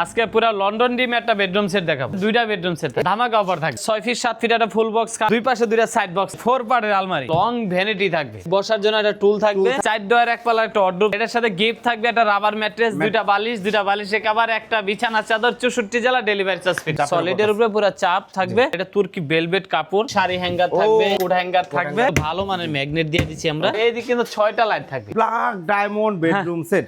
আজকে পুরো লন্ডন ডিম একটা বেডরুম সেট দেখাবো। দুইটা বেডরুম সেট ধামাকা অফার থাকবে ছয় ফিট সাত ফিট একটা ফুল বক্স দুই পাশে দুইটা সাইড বক্স ফোর পার্টের আলমারি। লং ভ্যানিটি থাকবে। বসার জন্য একটা টুল থাকবে। চার ডয়ার এক পালা একটা অর্ডার এটার সাথে গিফট থাকবে একটা রাবার ম্যাট্রেস দুইটা বালিশ দুইটা বালিশে কাবার একটা বিছানা চাদর চৌষট্টি জেলা ডেলিভারি চার্জ ফ্রি সলিডের উপরে পুরো চাপ থাকবে। এটা তুর্কি বেলভেট কাপড় শাড়ি হ্যাঙ্গার থাকবে ফুড হ্যাঙ্গার থাকবে। ভালো মানের ম্যাগনেট দিয়ে দিচ্ছি আমরা। এইদিকে কিন্তু ছয়টা লাইট থাকবে। ব্ল্যাক ডায়মন্ড বেডরুম সেট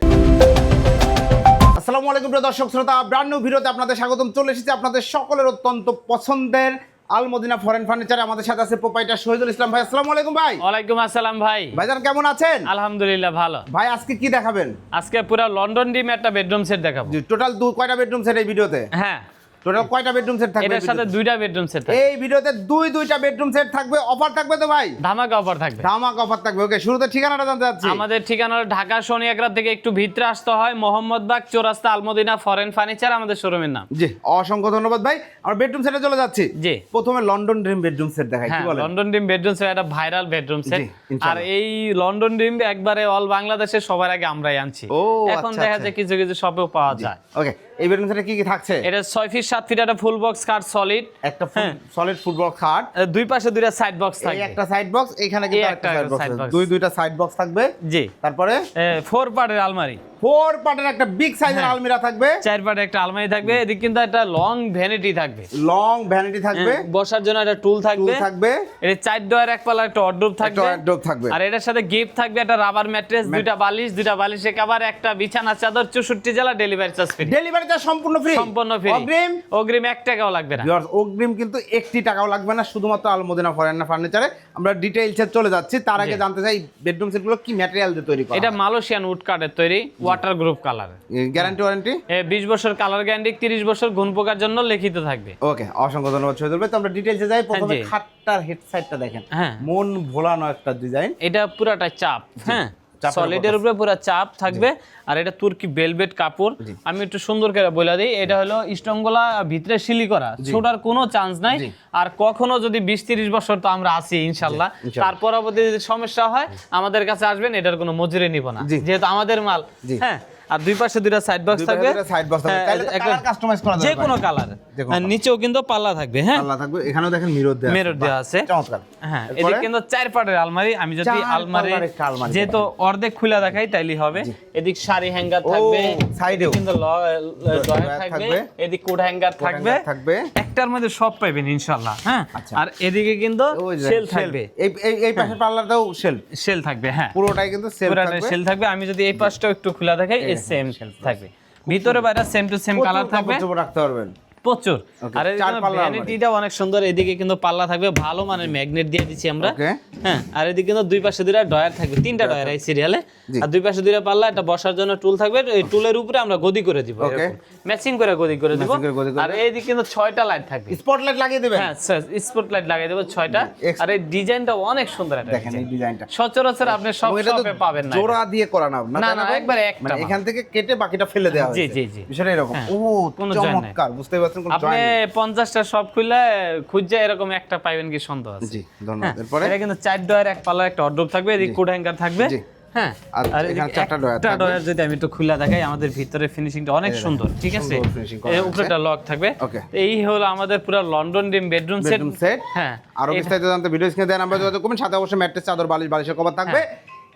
আসসালামু আলাইকুম প্রিয় দর্শক শ্রোতা ব্র্যান্ড নিউ ভিডিওতে আপনাদের স্বাগতম। চলে এসেছে আপনাদের সকলের অত্যন্ত পছন্দের আলমদিনা ফরেন ফার্নিচার আমাদের সাথে আছে প্রোপাইটার শহীদুল ইসলাম ভাই। আসসালামু আলাইকুম ভাই। ওয়ালাইকুম আসসালাম ভাই। ভাই ভাইজান কেমন আছেন? আলহামদুলিল্লাহ ভালো। ভাই আজকে কি দেখাবেন? আজকে পুরো লন্ডন ডিম একটা বেডরুম সেট দেখাবো। টোটাল দু কয়টা বেডরুম সেট এই ভিডিওতে হ্যাঁ। টোটাল কয়টা বেডরুম সেট থাকবে এটার সাথে দুইটা বেডরুম সেট এই ভিডিওতে দুই দুইটা বেডরুম সেট থাকবে। অফার থাকবে তো ভাই? ধামাকা অফার থাকবে। ধামাক অফার থাকবে। ওকে শুরুতে ঠিকানাটা জানতে চাচ্ছি। আমাদের ঠিকানা ঢাকা থেকে একটু ভিতরে আসতে হয়। মোহাম্মদবাগ চৌরাস্তা আলমদিনা ফরেন ফার্নিচার আমাদের শোরুমের নাম। জি অসংখ্য ধন্যবাদ ভাই। আমরা বেডরুম সেটে চলে যাচ্ছি। জি। প্রথমে লন্ডন ড্রিম বেডরুম সেট দেখাই কি হ্যাঁ বলেন? লন্ডন ডিম বেডরুম সেট একটা ভাইরাল বেডরুম সেট আর এই লন্ডন ডিম একবারে অল বাংলাদেশে সবার আগে আমরাই আনছি। ও, এখন আচ্ছা, দেখা আচ্ছা। যায় কিছু কিছু শপেও পাওয়া যায়। ওকে এই বেডরুম সেটে কি কি থাকছে? এটা ছয় ফিট সাত ফিট একটা ফুল বক্স খাট সলিড একটা। সলিড ফুটবল খাট দুই পাশে দুইটা সাইড বক্স থাকবে। একটা সাইড বক্স এখানে কিন্তু একটা সাইড বক্স দুই দুইটা সাইড বক্স থাকবে। জি। তারপরে? ফোর পার্টের আলমারি। ফোর পার্টের একটা বিগ সাইজের হ্যাঁ। আলমিরা থাকবে। চার একটা আলমারি থাকবে। এদিকে কিন্তু একটা লং ভ্যানিটি থাকবে। লং ভ্যানিটি থাকবে। হ্যাঁ, বসার জন্য একটা টুল থাকবে। থাকবে। এটা চার ডয়ার এক পাল্লা একটা থাকবে। আর এটার সাথে গিফট থাকবে একটা রাবার ম্যাট্রেস দুইটা বালিশ দুইটা বালিশে একটা বিছানা চাদর চৌষট্টি জেলা delivery charge free delivery charge সম্পূর্ণ ফ্রি সম্পূর্ণ ফ্রি অগ্রিম? অগ্রিম টাকাও লাগবে না। অগ্রিম কিন্তু একটি টাকাও লাগবে না শুধুমাত্র আলমদিনা ফরেন ফার্নিচারে আমরা ডিটেইলসে চলে যাচ্ছি। তার আগে জানতে চাই বেডরুম সেটগুলো কি ম্যাটেরিয়াল দিয়ে তৈরি করা এটা মালয়েশিয়ান উড কাঠের তৈরি। Water proof colour guarantee warranty বিশ বছর কালার গ্যারান্টি তিরিশ বছর ঘন পোকার জন্য লিখিত থাকবে। ওকে অসংখ্য ধন্যবাদ শহীদুল ভাই। তো আমরা ডিটেইলসে যাই। প্রথমে জি। খাটটার হেড সাইডটা দেখেন। হ্যাঁ। মন ভোলানো একটা ডিজাইন এটা পুরাটা চাপ। হ্যাঁ। সলিডের উপরে পুরো চাপ থাকবে। আর এটা তুর্কি বেলভেট কাপড়। আমি একটু সুন্দর করে বলে দিই এটা হলো স্টংগোলা ভিতরে শিলি করা ছোটার কোনো চান্স নাই। আর কখনো যদি বিশ তিরিশ বছর তো আমরা আছি ইনশাল্লাহ। ইনশাল্লাহ। তার পরবর্তী যদি সমস্যা হয় আমাদের কাছে আসবেন এটার কোনো মজুরি নিব না। যেহেতু আমাদের মাল। হ্যাঁ। আর দুই পাশে দুইটা সাইড বক্স থাকবে। side box থাকবে। হ্যাঁ, চাইলে তো একটা- colour customize করা যাবে যে কোনো কালার নিচেও কিন্তু পাল্লা থাকবে হ্যাঁ? আল্লাহ থাকবে এখানেও দেখেন মিরর দেওয়া Mirror দেওয়া আছে। চমৎকার। হ্যাঁ? এদিকে কিন্তু চার পাটের আলমারি। আমি যদি আলমারি যেহেতু অর্ধেক খুলে দেখাই তাইলে হবে। এদিক শাড়ি হ্যাঙ্গার থাকবে। সাইডেও। কিন্তু ড্রয়ার থাকবে। এদিক কোট হ্যাঙ্গার থাকবে। থাকবে। একটার মধ্যে সব পাবেন ইনশাআল্লাহ হ্যাঁ? আচ্ছা। আর এদিকে কিন্তু সেল থাকবে। এই এই পাশের পার্লারটাও সেল সেল থাকবে হ্যাঁ। পুরোটাই কিন্তু সেল থাকবে। সেল থাকবে। আমি যদি এই পাশটাও একটু খোলা দেখাই সেম থাকবে। ভিতরে বাইরে সেম টু সেম কালার থাকবে। রাখতে পারবেন। প্রচুর। আর ভ্যানিটিটা অনেক সুন্দর এদিকে কিন্তু পাল্লা থাকবে ভালো মানের ম্যাগনেট দিয়ে দিচ্ছি আমরা। হ্যাঁ আর এদিকে কিন্তু দুই পাশে দুইটা ডয়ার থাকবে তিনটা ডয়ার এই সিরিয়ালে আর দুই পাশে দুইটা পাল্লা একটা বসার জন্য টুল থাকবে এই টুলের উপরে আমরা গদি করে দিব ম্যাচিং করে গদি করে দিব। আর এইদিকে কিন্তু ছয়টা লাইট থাকবে। স্পটলাইট লাগিয়ে দেবেন? হ্যাঁ স্পট লাইট লাগিয়ে দেবো ছয়টা। আর এই ডিজাইনটা অনেক সুন্দর একটা দেখেন এই ডিজাইনটা সচরাচর আপনি সব শপে পাবেন না জোড়া দিয়ে করা না না, না? একবারে একটা মানে এখান থেকে কেটে বাকিটা ফেলে দেওয়া জি, হয়েছে। জি, জি। বিষয়টা এরকম। হ্যাঁ, ও চমৎকার বুঝতে পারছেন? আপনি পঞ্চাশটা সব খুললে খুঁজে এরকম একটা পাইবেন কি সন্দেহ আছে। জি ধন্যবাদ। হ্যাঁ, এরপরে? এটা কিন্তু চার ডয়ার এক পাল্লার একটা অর্ডার থাকবে এদিকে কোড হ্যাঙ্গার থাকবে। জি। হ্যাঁ আর এখানে চারটা ডয়ার। ডয়ার যদি আমি একটু খুলে দেখাই আমাদের ভিতরে ফিনিশিংটা অনেক সুন্দর ঠিক আছে। উপরেটা লক থাকবে। এই হলো আমাদের পুরো লন্ডন ডিম বেডরুম সেট হ্যাঁ। আরও বিস্তারিত জানতে ভিডিও স্ক্রিনে দেওয়া নাম্বার যোগাযোগ করবেন সাথে অবশ্যই ম্যাট্রেস চাদর বালিশ বালিশের কভার থাকবে।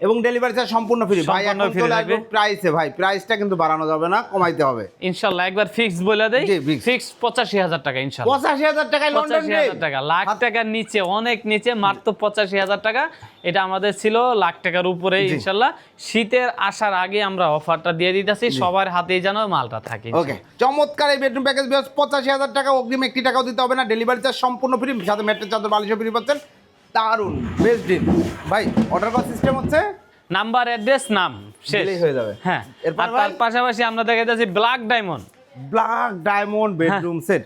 এবং ডেলিভারি চার্জ সম্পূর্ণ ফ্রি ভাই এখন free চলে আসবে প্রাইসে ভাই। প্রাইসটা কিন্তু বাড়ানো যাবে না কমাইতে হবে। ইনশাল্লাহ একবার ফিক্স বলে দেই। ফিক্স পঁচাশি হাজার টাকা ইনশাল্লাহ। পঁচাশি হাজার টাকায় লন্ডন টাকা। লাখ টাকার নিচে অনেক নিচে মাত্র পঁচাশি হাজার টাকা। এটা আমাদের ছিল লাখ টাকার উপরে ইনশাল্লাহ। শীতের আসার আগে আমরা অফারটা দিয়ে দিতেছি। সবার হাতেই যেন মালটা থাকে ওকে চমৎকার এই বেডরুম প্যাকেজ বিয়াস পঁচাশি হাজার টাকা অগ্রিম একটি টাকাও দিতে হবে না। ডেলিভারি চার্জ সম্পূর্ণ ফ্রি সাথে ম্যাট্রেস চাদর বালিশও ফ্রি পাচ্ছেন। দারুণ বেস্ট ডিল ভাই অর্ডার করার সিস্টেম হচ্ছে? নাম্বার অ্যাড্রেস নাম শেষ। হয়ে যাবে। হ্যাঁ এরপর আর তার পাশাপাশি আমরা দেখা যাচ্ছি black diamond black diamond bedroom set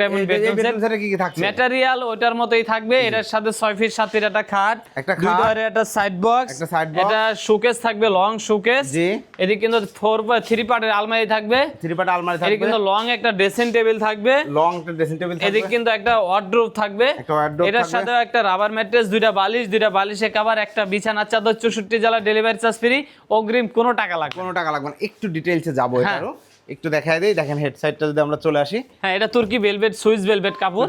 diamond bedroom set। সেটে কি কি থাকছে? ম্যাটেরিয়াল ওইটার মতোই থাকবে এটার সাথে ছয় ফিট সাত ফিট একটা খাট একটা দুই খাট, ডয়ারের একটা সাইড বক্স একটা side box। এটা শোকেস থাকবে লং শোকেস জি। এদিকে কিন্তু ফোর বা থ্রি পার্টের আলমারি থাকবে। থ্রি পার্ট আলমারি থাকবে। কিন্তু লং একটা ড্রেসিং টেবিল থাকবে। লং ড্রেসিং টেবিল থাকবে। এদিকে কিন্তু একটা ওয়ার্ড্রোব থাকবে। একটা wardrobe এটার সাথে একটা রাবার ম্যাট্রেস দুইটা বালিশ দুইটা বালিশে কভার একটা বিছানা চাদর চৌষট্টি জেলা ডেলিভারি চার্জ ফ্রি অগ্রিম কোনো টাকা লাগবে কোনো টাকা লাগবে না। একটু ডিটেইলসে যাব হ্যাঁ। এটারও একটু দেখায় দিই। দেখেন হেড সাইডটা যদি আমরা চলে আসি। হ্যাঁ এটা তুর্কি ভেলভেট সুইস ভেলভেট কাপড়।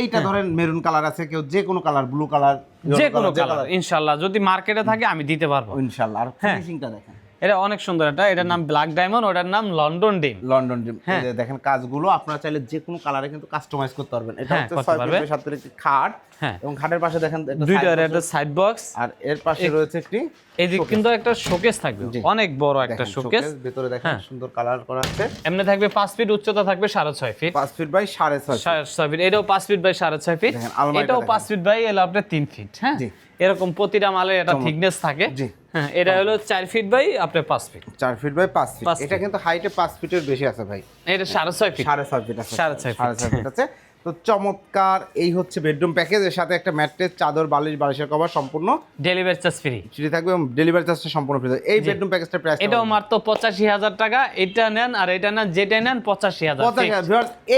এইটা ধরেন মেরুন কালার আছে কেউ যে কোনো কালার ব্লু কালার যে কোনো কালার ইনশাল্লাহ। যদি মার্কেটে থাকে আমি দিতে পারব। ইনশাআল্লাহ আর হ্যাঁ। ফিনিশিংটা দেখেন। এটা অনেক সুন্দর এটা এটার নাম ব্ল্যাক ডায়মন্ড ওটার নাম লন্ডন ডিম লন্ডন হ্যাঁ। দেখেন কাজগুলো আপনারা চাইলে যে কোনো কালারে কিন্তু কাস্টমাইজ করতে পারবেন। এটা হ্যাঁ, হচ্ছে সাথে একটি খাট হ্যাঁ। এবং খাটের পাশে দেখেন দুইটা একটা সাইড বক্স আর এর পাশে রয়েছে একটি এদিক কিন্তু একটা শোকেস থাকবে। অনেক বড় একটা শোকেস ভেতরে দেখেন হ্যাঁ। সুন্দর কালার করা আছে। এমনি থাকবে পাঁচ ফিট উচ্চতা থাকবে সাড়ে ছয় ফিট পাঁচ ফিট বাই সাড়ে ছয় feet। সাড়ে ছয় ফিট এটাও পাঁচ ফিট বাই সাড়ে ছয় ফিট দেখেন, এটাও দেখেন। পাঁচ ফিট বাই এলো আপনার তিন ফিট হ্যাঁ। এরকম প্রতিটা মালের একটা। থিকনেস থাকে। জি। হ্যাঁ এটা হলো চার ফিট বাই আপনার পাঁচ ফিট চার ফিট বাই পাঁচ ফিট এটা কিন্তু হাইটে পাঁচ ফিটের বেশি আছে ভাই। এটা সাড়ে ছয় ফিট সাড়ে ছয় ফিট আছে। সাড়ে ছয় feet। সাড়ে ছয় ফিট আছে। তো চমৎকার এই হচ্ছে বেডরুম প্যাকেজ এর সাথে একটা ম্যাট্রেস চাদর বালিশ বালিশের কভার সম্পূর্ণ ডেলিভারি চার্জ ফ্রি ফ্রি থাকবে এবং ডেলিভারি চার্জটা সম্পূর্ণ ফ্রি এই বেডরুম প্যাকেজটা প্রাইস এটাও মাত্র পঁচাশি হাজার টাকা। এটা নেন আর এটা নেন যেটা নেন পঁচাশি হাজার।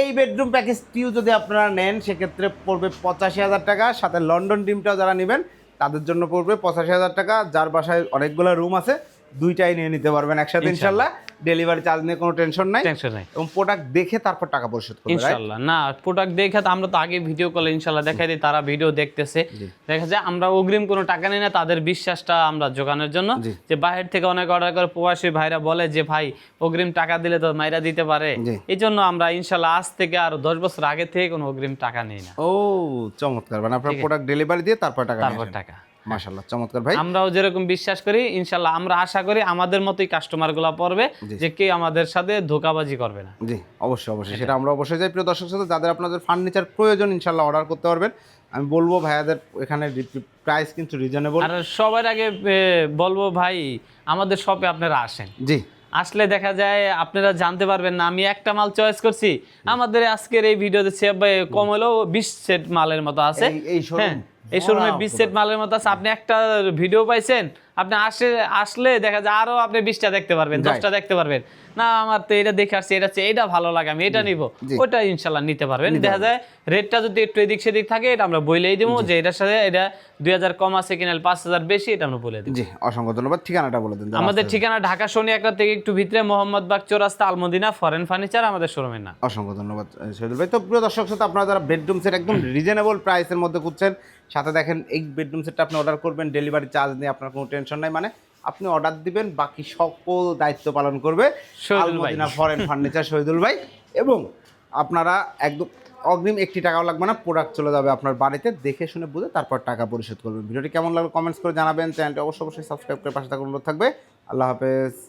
এই বেডরুম প্যাকেজটিও যদি আপনারা নেন সেক্ষেত্রে পড়বে পঁচাশি হাজার টাকা। সাথে লন্ডন ডিমটাও যারা নেবেন তাদের জন্য পড়বে পঁচাশি হাজার টাকা যার বাসায় অনেকগুলো রুম আছে দুইটাই নিয়ে নিতে পারবেন একসাথে ইনশাল্লাহ। ডেলিভারি চার্জ নিয়ে কোনো টেনশন নাই। টেনশন নাই। এবং প্রোডাক্ট দেখে তারপর টাকা পরিশোধ করবে? ইনশাল্লাহ। না প্রোডাক্ট দেখে তো আমরা তো আগে ভিডিও কলে ইনশাল্লাহ দেখাই দিই তারা ভিডিও দেখতেছে। দেখা যায় আমরা অগ্রিম কোনো টাকা নিই না তাদের বিশ্বাসটা আমরা জোগানোর জন্য। যে বাইরে থেকে অনেক অর্ডার করে প্রবাসী ভাইরা বলে যে ভাই অগ্রিম টাকা দিলে তো মাইরা দিতে পারে। এই জন্য আমরা ইনশাল্লাহ আজ থেকে আর দশ বছর আগে থেকে কোনো অগ্রিম টাকা নেই না। ও চমৎকার। মানে আপনার প্রোডাক্ট ডেলিভারি দিয়ে তারপর টাকা তারপর টাকা। মাশাল্লাহ চমৎকার ভাই। আমরাও যেরকম বিশ্বাস করি ইনশাল্লাহ আমরা আশা করি আমাদের মতোই কাস্টমারগুলা পড়বে যে কে আমাদের সাথে ধোকাবাজি করবে না। জি অবশ্যই অবশ্যই সেটা আমরা অবশ্যই যাই প্রিয় দর্শক সাথে যাদের আপনাদের ফার্নিচার প্রয়োজন ইনশাল্লাহ অর্ডার করতে পারবেন। আমি বলব ভাইয়াদের এখানে প্রাইস কিন্তু রিজনেবল আর সবার আগে বলব ভাই আমাদের শপে আপনারা আসেন। জি। আসলে দেখা যায় আপনারা জানতে পারবেন না আমি একটা মাল চয়েস করছি। আমাদের আজকের এই ভিডিওতে কম হলেও বিশ সেট মালের মতো আছে। এই- হ্যাঁ, এই শোরুমে বিশ সেট মালের মতো আছে। আপনি একটা ভিডিও পাইছেন আপনি আসে আসলে দেখা যায় আরও আপনি বিশটা দেখতে পারবেন দশটা দেখতে পারবেন। না আমার তো এটা দেখে আসছে এটা এটা ভালো লাগে আমি এটা নিব। ওটা ইনশাল্লাহ নিতে পারবেন। দেখা যায় রেটটা যদি একটু এদিক সেদিক থাকে এটা আমরা বলেই দেবো যে এটার সাথে এটা দুই হাজার কম আছে কিনা পাঁচ হাজার বেশি এটা আমরা বলে দিই জি অসংখ্য ধন্যবাদ। ঠিকানাটা বলে দিন আমাদের ঠিকানা ঢাকা শনি একটা থেকে একটু ভিতরে মোহাম্মদ বাগ চৌরাস্তা আলমদিনা ফরেন ফার্নিচার আমাদের শোরুমের নাম। অসংখ্য ধন্যবাদ শহীদুল ভাই। তো প্রিয় দর্শক সাথে আপনারা যারা বেডরুম সেট একদম রিজনেবল প্রাইসের মধ্যে খুঁজছেন সাথে দেখেন এই বেডরুম সেটটা আপনি অর্ডার করবেন ডেলিভারি চার্জ নিয়ে আপনার কোনো টেনশন নাই মানে আপনি অর্ডার দিবেন বাকি সকল দায়িত্ব পালন করবে। ভাই। ফরেন ফার্নিচার শহীদুল ভাই। এবং আপনারা একদম অগ্রিম একটি টাকাও লাগবে না প্রোডাক্ট চলে যাবে আপনার বাড়িতে। দেখে শুনে বুঝে তারপর টাকা পরিশোধ করবেন। ভিডিওটি কেমন লাগল কমেন্টস করে জানাবেন। চ্যানেলটি অবশ্যই অবশ্যই সাবস্ক্রাইব করে পাশে থাকুন অনুরোধ থাকবে। আল্লাহ হাফেজ।